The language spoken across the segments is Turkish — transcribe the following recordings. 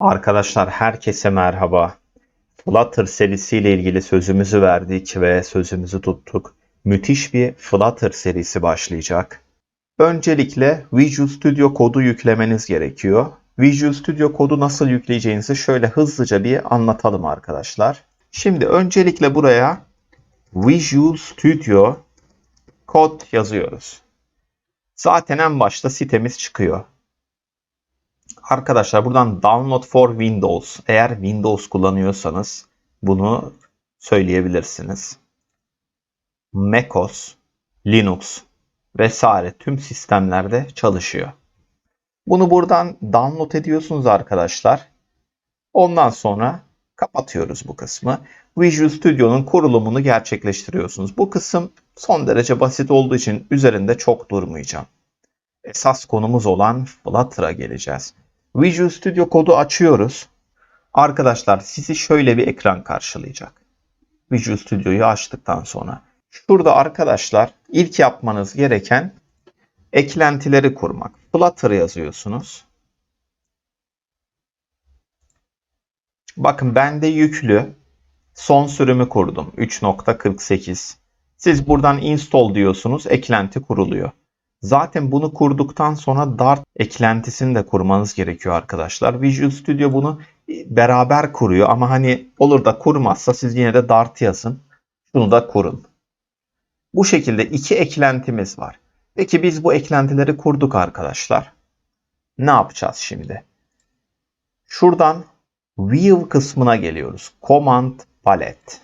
Arkadaşlar herkese merhaba. Flutter serisiyle ilgili sözümüzü verdik ve sözümüzü tuttuk. Müthiş bir Flutter serisi başlayacak. Öncelikle Visual Studio kodu yüklemeniz gerekiyor. Visual Studio kodu nasıl yükleyeceğinizi şöyle hızlıca bir anlatalım arkadaşlar. Şimdi öncelikle buraya Visual Studio kod yazıyoruz. Zaten en başta sitemiz çıkıyor. Arkadaşlar buradan Download for Windows eğer Windows kullanıyorsanız bunu söyleyebilirsiniz. macOS, Linux vesaire tüm sistemlerde çalışıyor. Bunu buradan download ediyorsunuz arkadaşlar. Ondan sonra kapatıyoruz bu kısmı. Visual Studio'nun kurulumunu gerçekleştiriyorsunuz. Bu kısım son derece basit olduğu için üzerinde çok durmayacağım. Esas konumuz olan Flutter'a geleceğiz. Visual Studio kodu açıyoruz. Arkadaşlar sizi şöyle bir ekran karşılayacak. Visual Studio'yu açtıktan sonra. Şurada arkadaşlar ilk yapmanız gereken eklentileri kurmak. Flutter yazıyorsunuz. Bakın bende yüklü. Son sürümü kurdum. 3.48. Siz buradan install diyorsunuz. Eklenti kuruluyor. Zaten bunu kurduktan sonra Dart eklentisini de kurmanız gerekiyor arkadaşlar. Visual Studio bunu beraber kuruyor ama hani olur da kurmazsa siz yine de Dart yazın. Şunu da kurun. Bu şekilde iki eklentimiz var. Peki biz bu eklentileri kurduk arkadaşlar. Ne yapacağız şimdi? Şuradan View kısmına geliyoruz. Command Palette.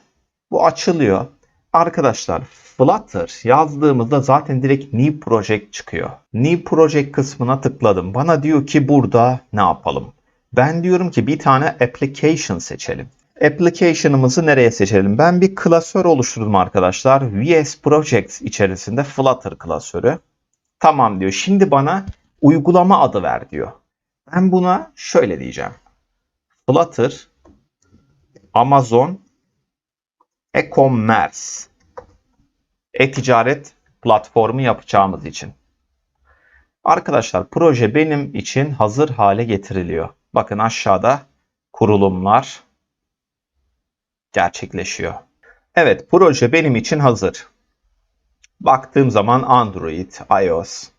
Bu açılıyor. Arkadaşlar Flutter yazdığımızda zaten direkt New Project çıkıyor. New Project kısmına tıkladım. Bana diyor ki burada ne yapalım? Ben diyorum ki bir tane application seçelim. Application'ımızı nereye seçelim? Ben bir klasör oluşturdum arkadaşlar. VS Projects içerisinde Flutter klasörü. Tamam diyor. Şimdi bana uygulama adı ver diyor. Ben buna şöyle diyeceğim. Flutter Amazon e-commerce e-ticaret platformu yapacağımız için. Arkadaşlar proje benim için hazır hale getiriliyor. Bakın aşağıda kurulumlar gerçekleşiyor. Evet proje benim için hazır. Baktığım zaman Android, iOS,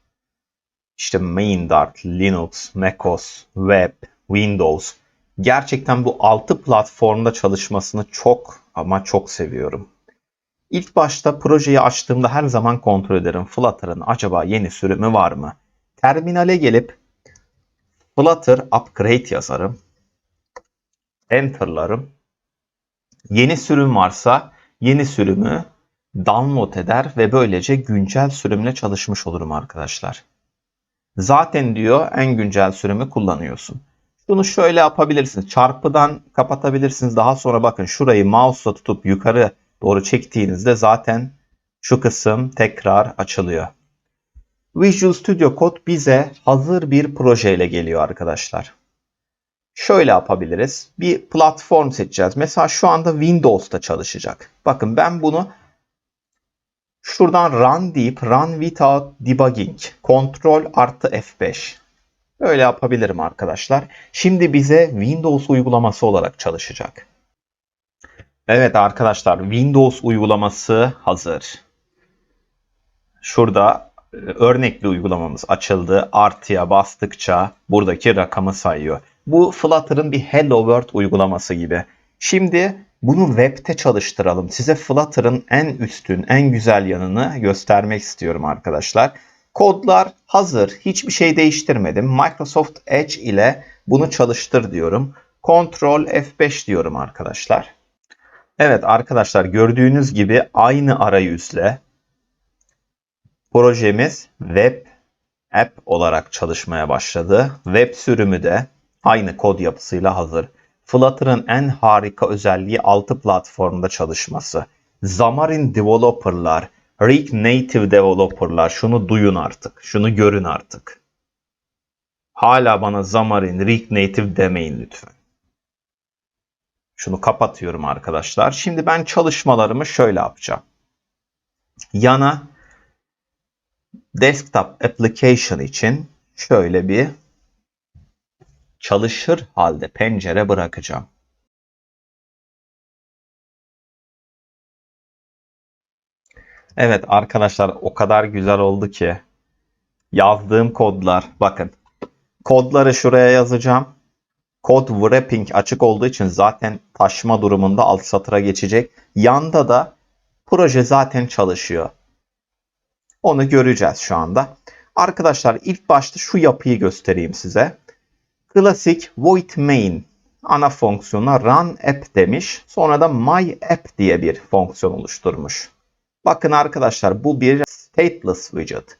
işte main Dart, Linux, macOS, Web, Windows. Gerçekten bu 6 platformda çalışmasını çok ama çok seviyorum. İlk başta projeyi açtığımda her zaman kontrol ederim. Flutter'ın acaba yeni sürümü var mı? Terminale gelip Flutter Upgrade yazarım. Enter'larım. Yeni sürüm varsa yeni sürümü download eder ve böylece güncel sürümle çalışmış olurum arkadaşlar. Zaten diyor en güncel sürümü kullanıyorsun. Bunu şöyle yapabilirsiniz. Çarpıdan kapatabilirsiniz. Daha sonra bakın şurayı mouse'la tutup yukarı doğru çektiğinizde zaten şu kısım tekrar açılıyor. Visual Studio Code bize hazır bir projeyle geliyor arkadaşlar. Şöyle yapabiliriz. Bir platform seçeceğiz. Mesela şu anda Windows'ta çalışacak. Bakın ben bunu şuradan run deyip run without debugging. Ctrl artı F5. Böyle yapabilirim arkadaşlar. Şimdi bize Windows uygulaması olarak çalışacak. Evet arkadaşlar Windows uygulaması hazır. Şurada e, örnekli uygulamamız açıldı. Artıya bastıkça buradaki rakamı sayıyor. Bu Flutter'ın bir Hello World uygulaması gibi. Şimdi bunu web'te çalıştıralım. Size Flutter'ın en üstün, en güzel yanını göstermek istiyorum arkadaşlar. Kodlar hazır. Hiçbir şey değiştirmedim. Microsoft Edge ile bunu çalıştır diyorum. Ctrl F5 diyorum arkadaşlar. Evet arkadaşlar gördüğünüz gibi aynı arayüzle projemiz web app olarak çalışmaya başladı. Web sürümü de aynı kod yapısıyla hazır. Flutter'ın en harika özelliği 6 platformda çalışması. Xamarin developerlar, React Native developerlar şunu duyun artık. Şunu görün artık. Hala bana Xamarin, React Native demeyin lütfen. Şunu kapatıyorum arkadaşlar. Şimdi ben çalışmalarımı şöyle yapacağım. Yana desktop application için şöyle bir çalışır halde pencere bırakacağım. Evet arkadaşlar o kadar güzel oldu ki yazdığım kodlar bakın kodları şuraya yazacağım. Kod wrapping açık olduğu için zaten taşıma durumunda alt satıra geçecek. Yanda da proje zaten çalışıyor. Onu göreceğiz şu anda. Arkadaşlar ilk başta şu yapıyı göstereyim size. Klasik void main ana fonksiyona run app demiş. Sonra da my app diye bir fonksiyon oluşturmuş. Bakın arkadaşlar bu bir stateless widget.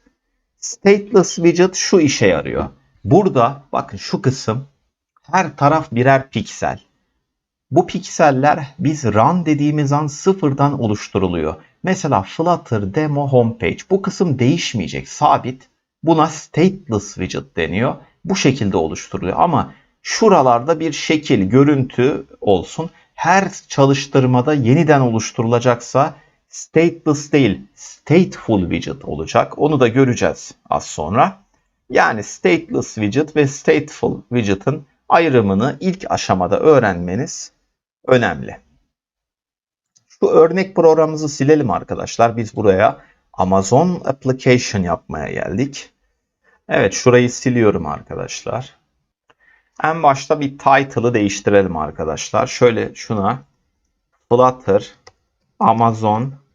Stateless widget şu işe yarıyor. Burada bakın şu kısım her taraf birer piksel. Bu pikseller biz run dediğimiz an sıfırdan oluşturuluyor. Mesela Flutter Demo Homepage bu kısım değişmeyecek, sabit. Buna stateless widget deniyor. Bu şekilde oluşturuluyor ama şuralarda bir şekil, görüntü olsun. Her çalıştırmada yeniden oluşturulacaksa stateless değil, stateful widget olacak. Onu da göreceğiz az sonra. Yani stateless widget ve stateful widget'ın ayrımını ilk aşamada öğrenmeniz önemli. Şu örnek programımızı silelim arkadaşlar. Biz buraya Amazon Application yapmaya geldik. Evet şurayı siliyorum arkadaşlar. En başta bir title'ı değiştirelim arkadaşlar. Şöyle şuna Flutter Amazon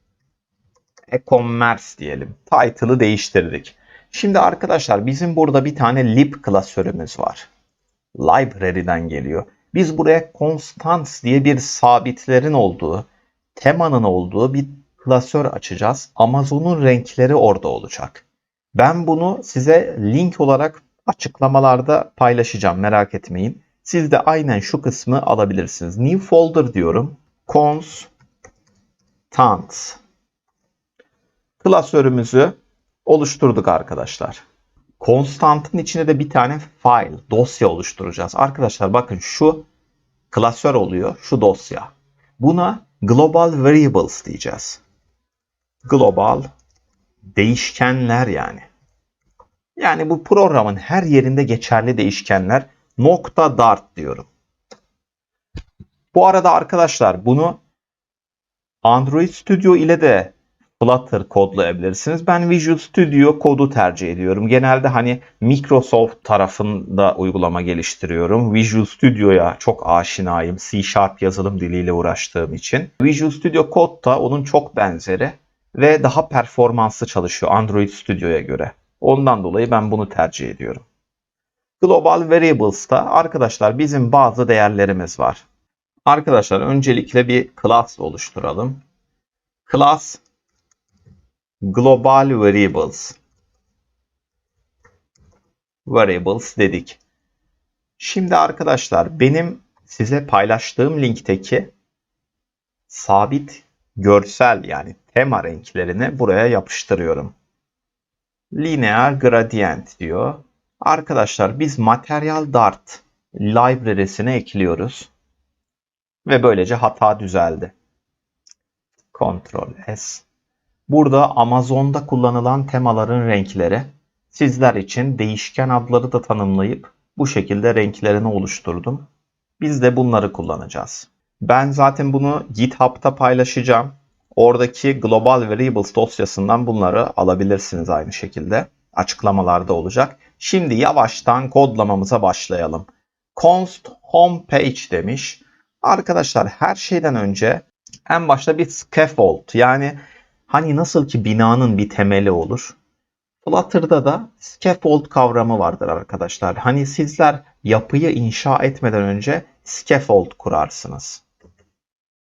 e-commerce diyelim. Title'ı değiştirdik. Şimdi arkadaşlar bizim burada bir tane lib klasörümüz var. Library'den geliyor. Biz buraya constants diye bir sabitlerin olduğu, temanın olduğu bir klasör açacağız. Amazon'un renkleri orada olacak. Ben bunu size link olarak açıklamalarda paylaşacağım merak etmeyin. Siz de aynen şu kısmı alabilirsiniz. New folder diyorum. Constants. Klasörümüzü oluşturduk arkadaşlar. Constant'ın içine de bir tane file, dosya oluşturacağız. Arkadaşlar bakın şu klasör oluyor, şu dosya. Buna global variables diyeceğiz. Global değişkenler yani. Yani bu programın her yerinde geçerli değişkenler nokta dart diyorum. Bu arada arkadaşlar bunu Android Studio ile de Flutter kodlayabilirsiniz. Ben Visual Studio kodu tercih ediyorum. Genelde hani Microsoft tarafında uygulama geliştiriyorum. Visual Studio'ya çok aşinayım. C Sharp yazılım diliyle uğraştığım için. Visual Studio Code da onun çok benzeri ve daha performanslı çalışıyor Android Studio'ya göre. Ondan dolayı ben bunu tercih ediyorum. Global Variables'ta arkadaşlar bizim bazı değerlerimiz var. Arkadaşlar öncelikle bir class oluşturalım. Class global variables variables dedik. Şimdi arkadaşlar benim size paylaştığım linkteki sabit görsel yani tema renklerini buraya yapıştırıyorum. Linear gradient diyor. Arkadaşlar biz Material Dart library'sine ekliyoruz. Ve böylece hata düzeldi. Ctrl S. Burada Amazon'da kullanılan temaların renkleri. Sizler için değişken adları da tanımlayıp bu şekilde renklerini oluşturdum. Biz de bunları kullanacağız. Ben zaten bunu GitHub'ta paylaşacağım. Oradaki Global Variables dosyasından bunları alabilirsiniz aynı şekilde. Açıklamalarda olacak. Şimdi yavaştan kodlamamıza başlayalım. const homepage demiş. Arkadaşlar her şeyden önce en başta bir scaffold yani hani nasıl ki binanın bir temeli olur. Flutter'da da scaffold kavramı vardır arkadaşlar. Hani sizler yapıyı inşa etmeden önce scaffold kurarsınız.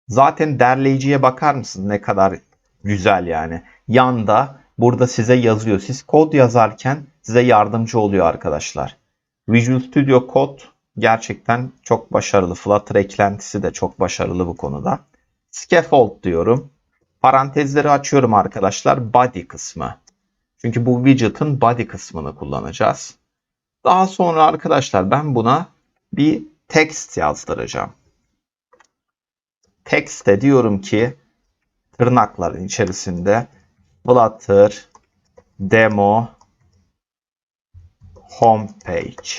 Zaten derleyiciye bakar mısınız ne kadar güzel yani. Yanda burada size yazıyor. Siz kod yazarken size yardımcı oluyor arkadaşlar. Visual Studio Code gerçekten çok başarılı. Flutter eklentisi de çok başarılı bu konuda. Scaffold diyorum. Parantezleri açıyorum arkadaşlar. Body kısmı. Çünkü bu widget'ın body kısmını kullanacağız. Daha sonra arkadaşlar ben buna bir text yazdıracağım. Text'e diyorum ki tırnakların içerisinde Flutter demo homepage.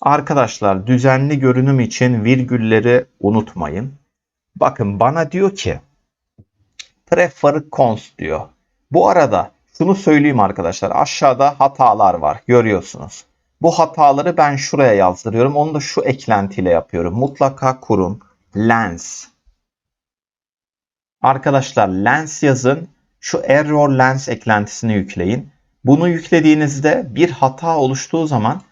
Arkadaşlar düzenli görünüm için virgülleri unutmayın. Bakın bana diyor ki prefer const diyor. Bu arada şunu söyleyeyim arkadaşlar. Aşağıda hatalar var. Görüyorsunuz. Bu hataları ben şuraya yazdırıyorum. Onu da şu eklentiyle yapıyorum. Mutlaka kurun. Lens. Arkadaşlar lens yazın. Şu error lens eklentisini yükleyin. Bunu yüklediğinizde bir hata oluştuğu zaman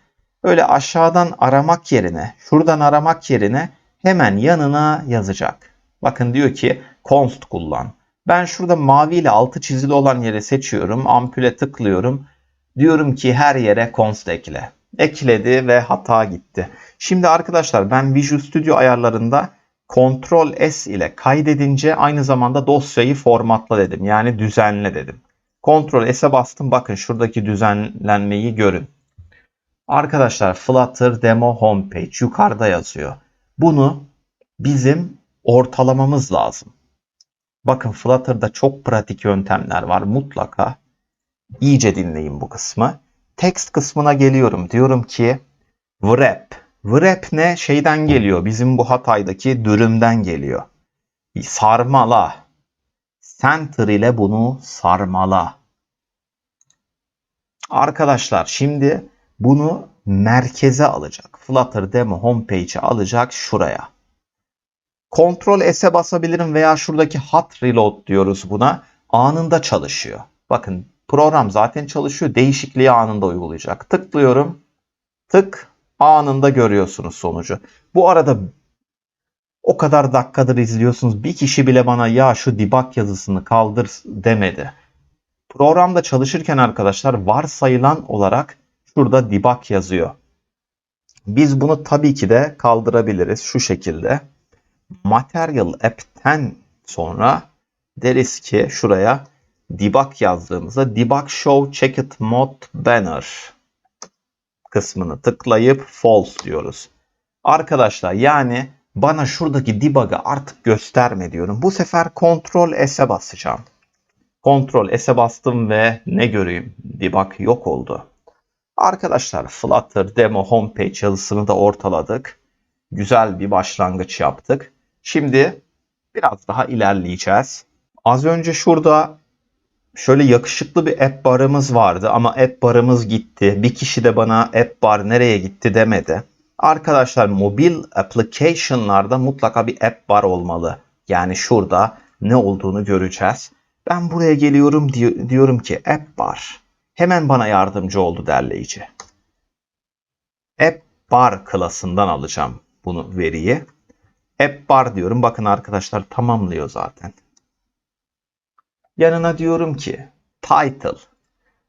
öyle aşağıdan aramak yerine, şuradan aramak yerine hemen yanına yazacak. Bakın diyor ki const kullan. Ben şurada mavi ile altı çizili olan yere seçiyorum. Ampule tıklıyorum. Diyorum ki her yere const ekle. Ekledi ve hata gitti. Şimdi arkadaşlar ben Visual Studio ayarlarında Ctrl S ile kaydedince aynı zamanda dosyayı formatla dedim. Yani düzenle dedim. Ctrl S'e bastım. Bakın şuradaki düzenlenmeyi görün. Arkadaşlar Flutter Demo Homepage yukarıda yazıyor. Bunu bizim ortalamamız lazım. Bakın Flutter'da çok pratik yöntemler var. Mutlaka iyice dinleyin bu kısmı. Text kısmına geliyorum. Diyorum ki wrap. Wrap ne? Şeyden geliyor. Bizim bu Hatay'daki dürümden geliyor. Sarmala. Center ile bunu sarmala. Arkadaşlar şimdi bunu merkeze alacak. Flutter Demo Homepage'e alacak şuraya. Ctrl S'e basabilirim veya şuradaki hot reload diyoruz buna. Anında çalışıyor. Bakın program zaten çalışıyor. Değişikliği anında uygulayacak. Tıklıyorum. Tık anında görüyorsunuz sonucu. Bu arada o kadar dakikadır izliyorsunuz. Bir kişi bile bana ya şu debug yazısını kaldır demedi. Programda çalışırken arkadaşlar varsayılan olarak şurada debug yazıyor. Biz bunu tabii ki de kaldırabiliriz şu şekilde. Material app'ten sonra deriz ki şuraya debug yazdığımızda debug show checked mode banner kısmını tıklayıp false diyoruz. Arkadaşlar yani bana şuradaki debug'ı artık gösterme diyorum. Bu sefer Ctrl S'e basacağım. Ctrl S'e bastım ve ne göreyim? Debug yok oldu. Arkadaşlar Flutter Demo Homepage yazısını da ortaladık. Güzel bir başlangıç yaptık. Şimdi biraz daha ilerleyeceğiz. Az önce şurada şöyle yakışıklı bir app barımız vardı ama app barımız gitti. Bir kişi de bana app bar nereye gitti demedi. Arkadaşlar mobil application'larda mutlaka bir app bar olmalı. Yani şurada ne olduğunu göreceğiz. Ben buraya geliyorum diyorum ki app bar. Hemen bana yardımcı oldu derleyici. App bar klasından alacağım bunu veriyi. App bar diyorum. Bakın arkadaşlar tamamlıyor zaten. Yanına diyorum ki title.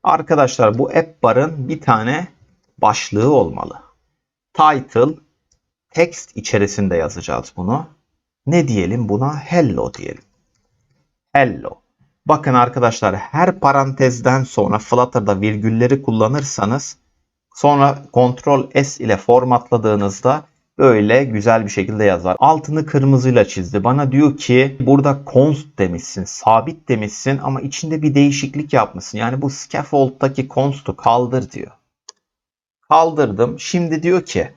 Arkadaşlar bu app barın bir tane başlığı olmalı. Title text içerisinde yazacağız bunu. Ne diyelim buna? Hello diyelim. Hello. Bakın arkadaşlar her parantezden sonra Flutter'da virgülleri kullanırsanız sonra Ctrl S ile formatladığınızda böyle güzel bir şekilde yazar. Altını kırmızıyla çizdi. Bana diyor ki burada const demişsin, sabit demişsin ama içinde bir değişiklik yapmışsın. Yani bu scaffold'daki const'u kaldır diyor. Kaldırdım. Şimdi diyor ki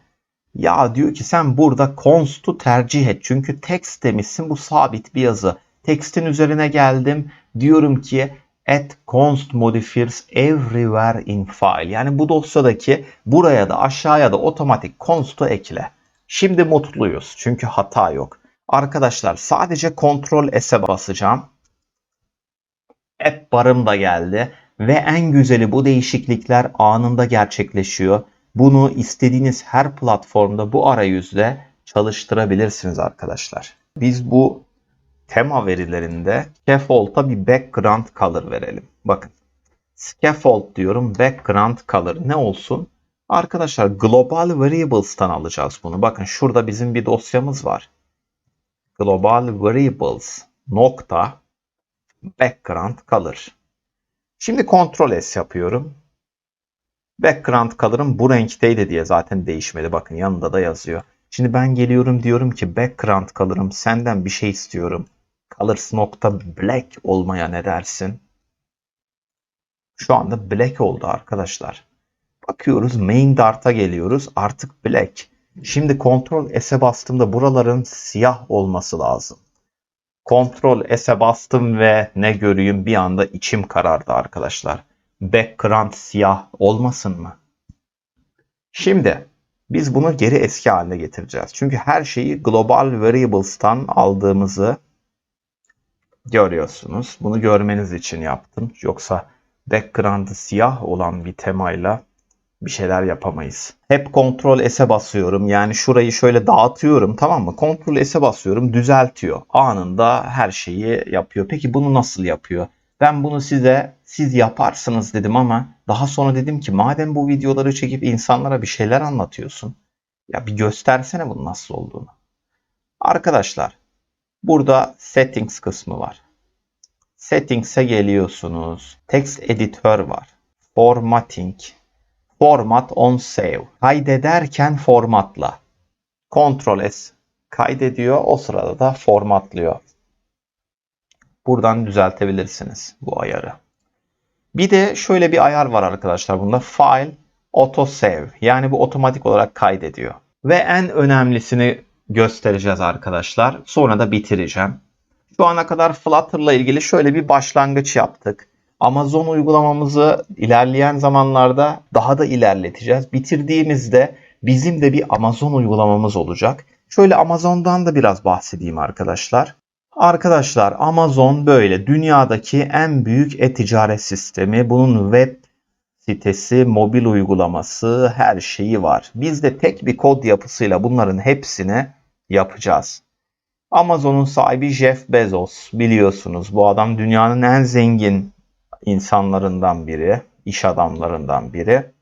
ya diyor ki sen burada const'u tercih et. Çünkü text demişsin bu sabit bir yazı. Text'in üzerine geldim. Diyorum ki add const modifiers everywhere in file. Yani bu dosyadaki buraya da aşağıya da otomatik const'u ekle. Şimdi mutluyuz çünkü hata yok. Arkadaşlar sadece Ctrl S'e basacağım. App barım da geldi ve en güzeli bu değişiklikler anında gerçekleşiyor. Bunu istediğiniz her platformda bu arayüzde çalıştırabilirsiniz arkadaşlar. Biz bu tema verilerinde scaffold'a bir background color verelim. Bakın scaffold diyorum background color ne olsun? Arkadaşlar global variables'tan alacağız bunu. Bakın şurada bizim bir dosyamız var. Global variables nokta background color. Şimdi Ctrl S yapıyorum. Background color'ım bu renkteydi diye zaten değişmedi. Bakın yanında da yazıyor. Şimdi ben geliyorum diyorum ki background color'ım senden bir şey istiyorum. Colors nokta black olmaya ne dersin? Şu anda black oldu arkadaşlar. Bakıyoruz main dart'a geliyoruz. Artık black. Şimdi Ctrl S'e bastığımda buraların siyah olması lazım. Ctrl S'e bastım ve ne göreyim bir anda içim karardı arkadaşlar. Background siyah olmasın mı? Şimdi biz bunu geri eski haline getireceğiz. Çünkü her şeyi global variables'tan aldığımızı görüyorsunuz. Bunu görmeniz için yaptım. Yoksa background'ı siyah olan bir temayla bir şeyler yapamayız. Hep Ctrl S'e basıyorum. Yani şurayı şöyle dağıtıyorum tamam mı? Ctrl S'e basıyorum düzeltiyor. Anında her şeyi yapıyor. Peki bunu nasıl yapıyor? Ben bunu size siz yaparsınız dedim ama daha sonra dedim ki madem bu videoları çekip insanlara bir şeyler anlatıyorsun. Ya bir göstersene bunun nasıl olduğunu. Arkadaşlar burada settings kısmı var. Settings'e geliyorsunuz. Text editör var. Formatting. Format on save. Kaydederken formatla. Ctrl S kaydediyor. O sırada da formatlıyor. Buradan düzeltebilirsiniz bu ayarı. Bir de şöyle bir ayar var arkadaşlar bunda. File Auto Save. Yani bu otomatik olarak kaydediyor. Ve en önemlisini göstereceğiz arkadaşlar. Sonra da bitireceğim. Şu ana kadar Flutter'la ilgili şöyle bir başlangıç yaptık. Amazon uygulamamızı ilerleyen zamanlarda daha da ilerleteceğiz. Bitirdiğimizde bizim de bir Amazon uygulamamız olacak. Şöyle Amazon'dan da biraz bahsedeyim arkadaşlar. Arkadaşlar Amazon böyle dünyadaki en büyük e-ticaret sistemi. Bunun web sitesi, mobil uygulaması, her şeyi var. Biz de tek bir kod yapısıyla bunların hepsini yapacağız. Amazon'un sahibi Jeff Bezos biliyorsunuz. Bu adam dünyanın en zengin insanlarından biri, iş adamlarından biri.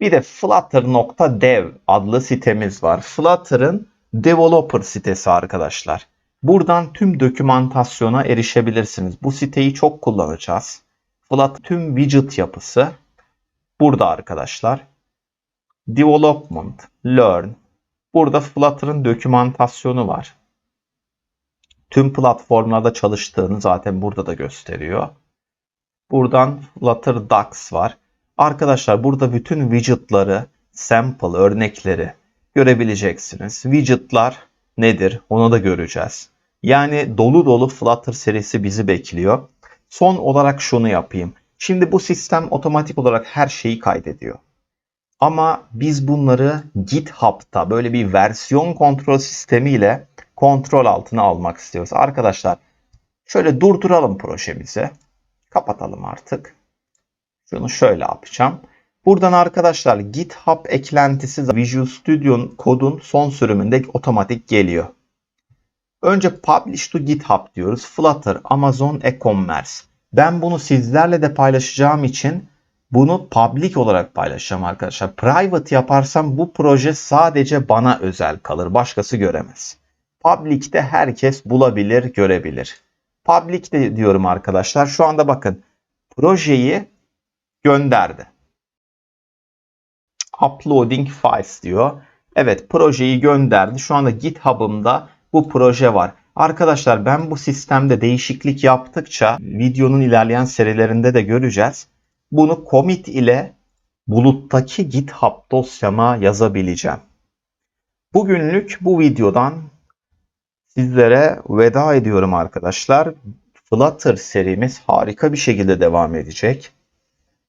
Bir de flutter.dev adlı sitemiz var. Flutter'ın developer sitesi arkadaşlar. Buradan tüm dokümantasyona erişebilirsiniz. Bu siteyi çok kullanacağız. Flutter tüm widget yapısı burada arkadaşlar. Development, Learn. Burada Flutter'ın dokümantasyonu var. Tüm platformlarda çalıştığını zaten burada da gösteriyor. Buradan Flutter Docs var. Arkadaşlar burada bütün widgetları, sample örnekleri görebileceksiniz. Widgetlar nedir? Onu da göreceğiz. Yani dolu dolu Flutter serisi bizi bekliyor. Son olarak şunu yapayım. Şimdi bu sistem otomatik olarak her şeyi kaydediyor. Ama biz bunları GitHub'ta böyle bir versiyon kontrol sistemiyle kontrol altına almak istiyoruz. Arkadaşlar şöyle durduralım projemizi. Kapatalım artık. Şunu şöyle yapacağım. Buradan arkadaşlar GitHub eklentisi Visual Studio'nun kodun son sürümünde otomatik geliyor. Önce Publish to GitHub diyoruz. Flutter, Amazon e-commerce. Ben bunu sizlerle de paylaşacağım için bunu public olarak paylaşacağım arkadaşlar. Private yaparsam bu proje sadece bana özel kalır. Başkası göremez. Public'te herkes bulabilir, görebilir. Public'te diyorum arkadaşlar. Şu anda bakın projeyi gönderdi. Uploading files diyor. Evet projeyi gönderdi. Şu anda GitHub'ımda bu proje var. Arkadaşlar ben bu sistemde değişiklik yaptıkça videonun ilerleyen serilerinde de göreceğiz. Bunu commit ile buluttaki GitHub dosyama yazabileceğim. Bugünlük bu videodan sizlere veda ediyorum arkadaşlar. Flutter serimiz harika bir şekilde devam edecek.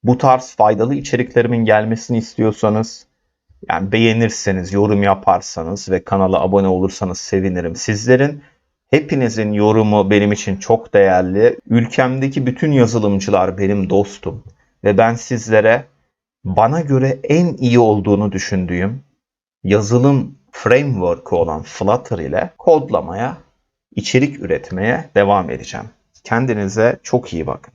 Bu tarz faydalı içeriklerimin gelmesini istiyorsanız yani beğenirseniz, yorum yaparsanız ve kanala abone olursanız sevinirim. Sizlerin hepinizin yorumu benim için çok değerli. Ülkemdeki bütün yazılımcılar benim dostum ve ben sizlere bana göre en iyi olduğunu düşündüğüm yazılım framework'ı olan Flutter ile kodlamaya, içerik üretmeye devam edeceğim. Kendinize çok iyi bakın.